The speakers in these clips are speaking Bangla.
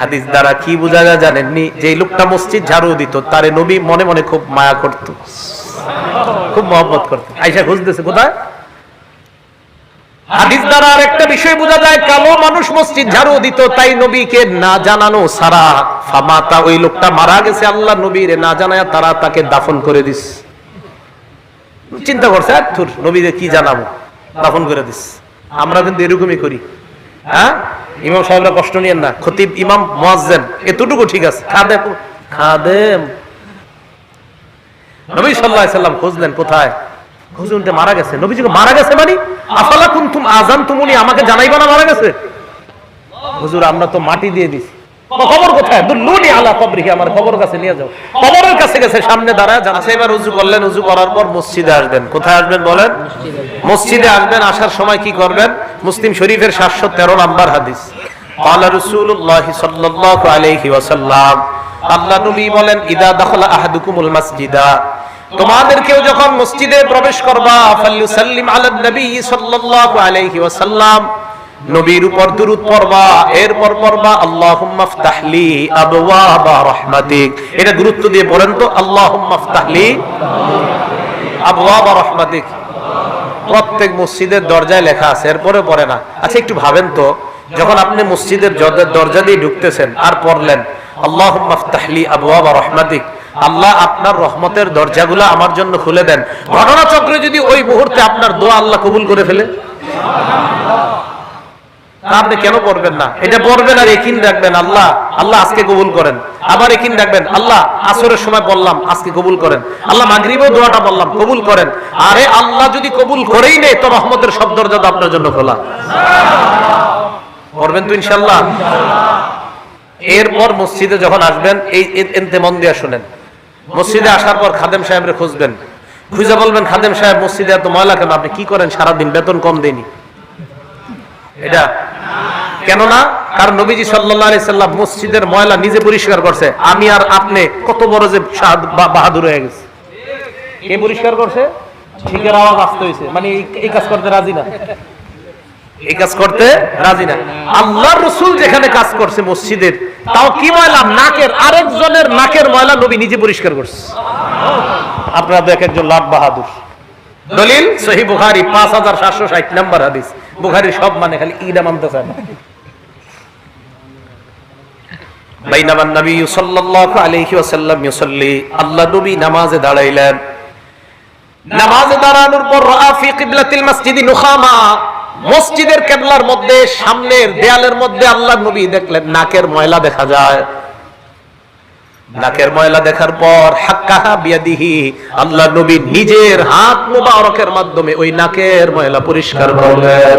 হাদিস দ্বারা কি বোঝা যায় জানেননি? যে লোকটা মসজিদ ঝাড়ু দিত, তারে নবী মনে মনে খুব মায়া করত। খুব মহব্বত করত। আইসা খুঁজতেছে কোথায়? হাদিস দ্বারা বিষয় বোঝা যায়, কালো মানুষ মসজিদ ঝাড়ু দিত, তাই নবীকে না জানানো সারা। ফামাতা ওই লোকটা মারা গেছে, আল্লাহ নবীরে না জানায় তারা তাকে দাফন করে দিস। চিন্তা করছে, আর নবীরে কি জানাব? দাফন করে দিস। আমরা কিন্তু এরকমই করি। হ্যাঁ? ইমাম সাহেবরা কষ্ট নিয়েন না। খতিব, ইমাম, মোয়াজ্জেম, এতটুকু ঠিক আছে। খাদে খাদেম নবী সাল্লাল্লাহু সাল্লাম খুঁজলেন কোথায়? খুঁজুনতে মারা গেছে। নবীজিকে মারা গেছে মানে? আফালা কুনতুম আমাকে জানাইবা না মারা গেছে? হুজুর, আমরা তো মাটি দিয়ে দিছি। তো খবর কোথায় দুল্লুনি আলা কবরিহি আমার খবর কাছে নিয়ে যাও কবরের কাছে গেছে সামনে দাঁড়ায় জানাছে এবার উজু করলেন উজু করার পর মসজিদে আসবেন কোথায় আসবেন বলেন মসজিদে আসবেন আসার সময় কি করবেন মুসলিম শরীফের সাতশো তেরো নাম্বার হাদিস قال رسول الله صلى الله عليه وسلم আল্লাহ নবী বলেন ইদা দাখালা আহাদুকুমুল মাসজিদা তোমাদের কেউ যখন মসজিদে প্রবেশ করবা ফাল্লুসাল্লিম আলা নবী সাল্লাল্লাহু আলাইহি ওয়াসাল্লাম নবীর উপর দুরূদ পড়বা, এরপর পড়বা, আল্লাহুম্মা ফতাহলি আবওয়াবা রাহমাতিক। এটা গুরুত্ব দিয়ে পড়েন তো, আল্লাহুম্মা ফতাহলি আবওয়াবা রাহমাতিক। প্রত্যেক মসজিদের দরজায় লেখা আছে এরপরে পড়ে না। আচ্ছা একটু ভাবেন তো, যখন আপনি মসজিদের দরজা দিয়ে ঢুকতেছেন আর পড়লেন আল্লাহ মাফতাহলি আবওয়াবা রহমাতিক। আল্লাহ আপনার রহমতের দরজাগুলো আমার জন্য খুলে দেন। ঘটনা চক্রে যদি ওই মুহূর্তে আপনার দোয়া আল্লাহ কবুল করে ফেলে। আপনি কেন না? এটা আর রাখবেন, আল্লাহ আল্লাহ আজকে করেন। আবার রাখবেন, আল্লাহ, আসরের সময় বললাম, আজকে কবুল করেন। আল্লাহ দোয়াটা বললাম, কবুল করেন। আরে আল্লাহ যদি কবুল করেই নেই তো রহমতের সব দরজা আপনার জন্য খোলা। তো ইনশাল্লাহ এরপর মসজিদে যখন আসবেন, এই এ- এনতে মন দিয়ে শুনেন। মসজিদে আসার পর খাদেম সাহেবরে খুঁজবেন। খুঁজে বলবেন, খাদেম সাহেব, মসজিদে এত ময়লা কেন? আপনি কি করেন? সারাদিন বেতন কম দেয়নি। এটা কেননা, কারণ নবীজি আলাইহি সাল্লাম মসজিদের ময়লা নিজে পরিষ্কার করছে। আমি আর আপনি কত বড় যে বাহাদুর হয়ে গেছে। কে পরিষ্কার করছে? ঠিকের আওয়াজ আসতে হয়েছে। মানে এই- কাজ করতে রাজি না। এই কাজ করতে রাজি না। রসুল যেখানে কাজ করছে মসজিদের, তাও কি ময়লা? নাকের আরেকজনের নাকের ময়লা নবী নিজে পরিষ্কার করছে। আপনারা একজন লাভ বাহাদুর। দলিল, সহি বুখারি, পাঁচ হাজার সাতশো ষাট নাম্বার হাদিস। বুখারি সব মানে খালি ইদা মানতে চায় না। বাইনামান নবী সাল্লাল্লাহু আলাইহি ওয়াসাল্লাম ইউসাল্লি আল্লাহ নবী নামাজে দাঁড়াইলেন নামাজে দাঁড়ানোর পর রাআ ফি কিবলাতিল নুখামা মসজিদের কেবলার মধ্যে সামনের দেয়ালের মধ্যে আল্লাহ নবী দেখলেন নাকের ময়লা দেখা যায় নাকের ময়লা দেখার পর হাক্কাহা বিয়াদিহি আল্লাহ নবী নিজের হাত মুবারকের মাধ্যমে ওই নাকের ময়লা পরিষ্কার করলেন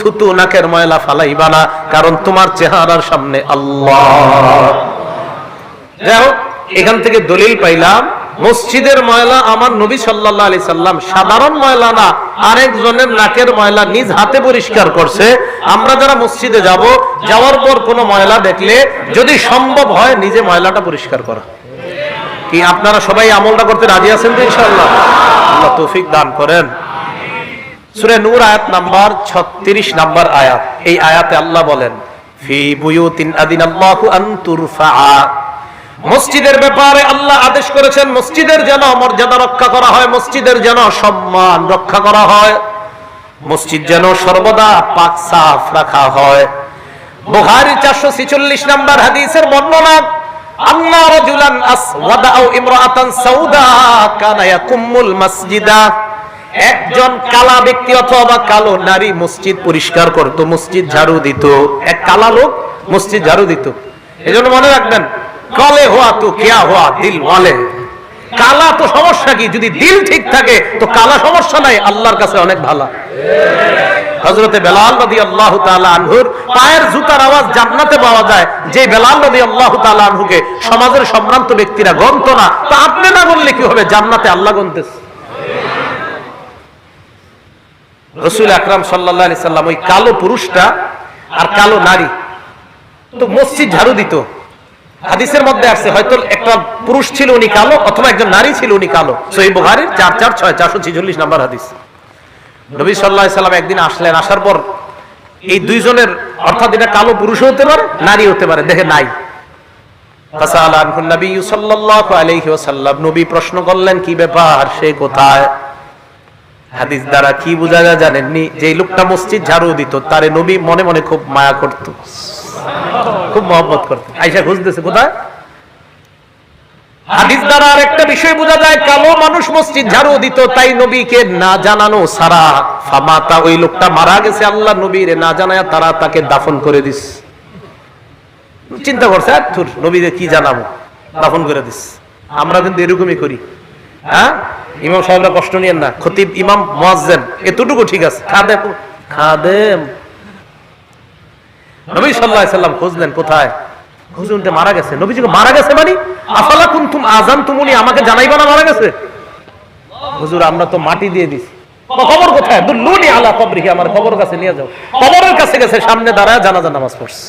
থুতু নাকের ময়লা ফালাইবা না, কারণ তোমার চেহারার সামনে আল্লাহ। যাই হোক, এখান থেকে দলিল পাইলাম, মসজিদের ময়লা আমার নবী সাল্লাল্লাহু আলাইহি সাল্লাম সাধারণ ময়লা না, আরেকজনের নাকের ময়লা নিজ হাতে পরিষ্কার করছে। আমরা যারা মসজিদে যাব, যাওয়ার পর কোনো ময়লা দেখলে যদি সম্ভব হয়, নিজে ময়লাটা পরিষ্কার করা। কি আপনারা সবাই আমলটা করতে রাজি আছেন তো ইনশাআল্লাহ? আল্লাহ তৌফিক দান করেন। সূরা নূর আয়াত নাম্বার 36 নাম্বার আয়াত। এই আয়াতে আল্লাহ বলেন মসজিদের ব্যাপারে আল্লাহ আদেশ করেছেন, মসজিদের যেন মর্যাদা রক্ষা করা হয়, মসজিদের যেন সম্মান রক্ষা করা হয়। মসজিদ যেন সর্বদা পাক সাফ রাখা হয়। বুখারী 446 নাম্বার হাদিসের বর্ণনা, আন্না রাজুলান আসওয়াদা আও ইমরাআতান সাউদা কানা ইয়াকুমুল মাসজিদা। একজন কালা ব্যক্তি অথবা কালো নারী মসজিদ পরিষ্কার করত, মসজিদ ঝাড়ু দিত। এক কালা লোক মসজিদ ঝাড়ু দিত। এজন্য মনে রাখবেন, কলে হওয়া তো কেয়া হওয়া, দিল ওয়ালে। কালা তো সমস্যা কি? যদি দিল ঠিক থাকে, তো কালা সমস্যা নাই, আল্লাহর কাছে অনেক ভালো। হজরতে বেলাল নদী আল্লাহ আনহুর পায়ের জুতার আওয়াজ জান্নাতে পাওয়া যায়। যে বেলাল নদী আল্লাহ আনহুকে সমাজের সম্ভ্রান্ত ব্যক্তিরা গন্ত না, তা আপনি না বললে কি হবে? জান্নাতে আল্লাহ গনতেছে রসুল আকরাম সাল্লাহ সাল্লাম ওই কালো পুরুষটা আর কালো নারী তো মসজিদ ঝাড়ু দিত। হাদিসের মধ্যে আসছে, হয়তো একটা পুরুষ ছিল উনি কালো, অথবা একজন নারী ছিল উনি কালো। সহি বুহারির চার চার, ছয়, চারশো ছিচল্লিশ নাম্বার হাদিস। নবী সাল্লাহ সাল্লাম একদিন আসলেন, আসার পর এই দুইজনের, অর্থাৎ এটা কালো পুরুষ হতে পারে নারী হতে পারে, দেখে নাই। নবী প্রশ্ন করলেন, কি ব্যাপার? সে কোথায়? হাদিস দ্বারা কি বোঝা যায় জানেননি? যে লোকটা মসজিদ ঝাড়ু দিত, তারে নবী মনে মনে খুব মায়া করত। খুব মহব্বত করত। আইসা খুঁজতেছে, কোথায়? হাদিস দ্বারা আর একটা বিষয় বোঝা যায়, কালো মানুষ মসজিদ ঝাড়ু দিত, তাই নবীকে না জানানো সারা। ফামাতা ওই লোকটা মারা গেছে, আল্লাহ নবীরে না জানায় তারা তাকে দাফন করে দিস। চিন্তা করছে, আর নবীরে কি জানাব? দাফন করে দিস। আমরা কিন্তু এরকমই করি। হ্যাঁ? ইমাম সাহেবরা কষ্ট নিয়েন না। খতিব, ইমাম মোয়াজ্জেন এতটুকু ঠিক আছে। খাদেম খাদেম। নবী আলাইহি সাল্লাম খুঁজলেন কোথায়? মারা গেছে। মারা গেছে মানে? আজান তুমুনি, আমাকে জানাইবা না মারা গেছে? হুজুর, আমরা তো মাটি দিয়ে দিছি। কবর কোথায়? দুল্লুনি আলা কবরিহি, আমার কবর কাছে নিয়ে যাও। কবরের কাছে গেছে, সামনে দাঁড়ায় জানাজা নামাজ পড়ছে।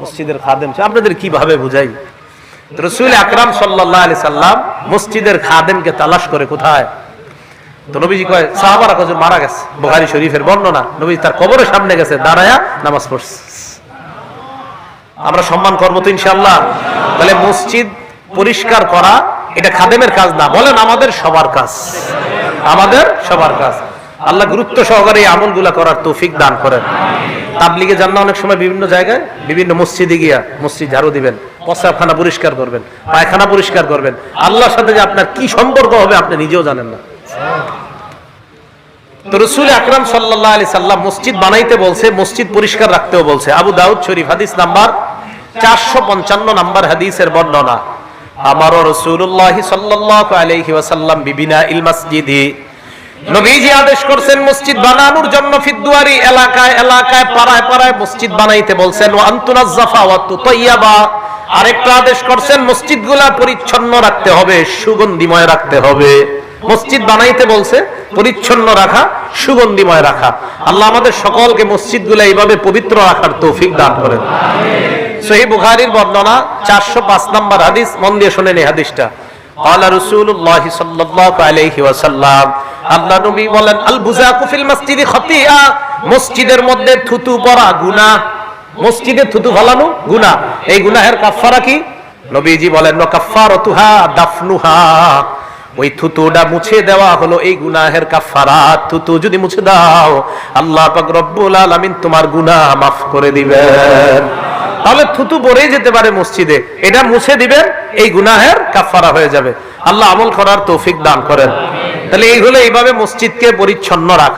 মসজিদের খাদেম আপনাদের কীভাবে বুঝাই? রসুল আকরাম সাল্লাহ আলি সাল্লাম মসজিদের খাদেমকে তালাশ করে কোথায়? তো নবীজি কয়, সাহাবারা কজন মারা গেছে? শরীফের বর্ণনা তার কবরের সামনে গেছে, দাঁড়ায়া নামাজ পড়ছে। আমরা সম্মান করব তো ইনশাল্লাহ তাহলে মসজিদ পরিষ্কার করা, এটা খাদেমের কাজ না, বলেন আমাদের সবার কাজ। আমাদের সবার কাজ। আল্লাহ গুরুত্ব সহকারে এই আমলগুলা করার তৌফিক দান করেন। তাবলিগে যান অনেক সময় বিভিন্ন জায়গায়, বিভিন্ন মসজিদে গিয়া মসজিদ ঝাড়ু দিবেন। পশ্চাখানা পরিষ্কার করবেন, পায়খানা পরিষ্কার করবেন। আল্লাহর সাথে যে আপনার কি সম্পর্ক হবে আপনি নিজেও জানেন না। রসুল আকরাম সাল্লাহ আলি সাল্লাম মসজিদ বানাইতে বলছে, মসজিদ পরিষ্কার রাখতেও বলছে। আবু দাউদ শরীফ হাদিস নাম্বার চারশো পঞ্চান্ন নাম্বার হাদিসের বর্ণনা রসুল্লাহ সাল্লাহ আলহি বিবিনা ইল মসজিদি। নবীজি আদেশ করছেন, মসজিদ বানানোর জন্য ফিদুয়ারি এলাকায় এলাকায় পাড়ায় পাড়ায় মসজিদ বানাইতে বলছেন ও আন্তুনাজ্জাফা আরেকটা আদেশ করছেন মসজিদগুলা পরিচ্ছন্ন রাখতে হবে সুগন্ধিময় রাখতে হবে মসজিদ বানাইতে বলছে পরিচ্ছন্ন রাখা সুগন্ধিময় রাখা আল্লাহ আমাদের সকলকে মসজিদগুলো এইভাবে পবিত্র রাখার তৌফিক দান করেন সহি বুখারীর বর্ণনা চারশো পাঁচ নম্বর হাদিস মন দিয়ে শোনেন এই হাদিসটা قال رسول الله صلى الله عليه وسلم আল্লাহ নবী বলেন আল বুজাকু ফিল মসজিদি খতিয়া মসজিদের মধ্যে থুতু পড়া গুনাহ মসজিদে থুতু ফলানো গুনাহ। এই গুনাহের কাফারা কি? নবীজি বলেন কাফারাতুহা দাফনুহা। ওই থুতুটা মুছে দেওয়া হলো, এই গুনাহের কাফারাত থুতু যদি মুছে দাও, আল্লাহ পাক রব্বুল আলামিন তোমার গুনাহ মাফ করে দিবেন। তাহলে থুতু পরেই যেতে পারে মসজিদে। এটা মুছে দিবেন, এই গুনাহের কাফারা হয়ে যাবে। আল্লাহ আমল করার তৌফিক দান করেন। তাহলে এই হলো এইভাবে মসজিদকে পরিচ্ছন্ন রাখা।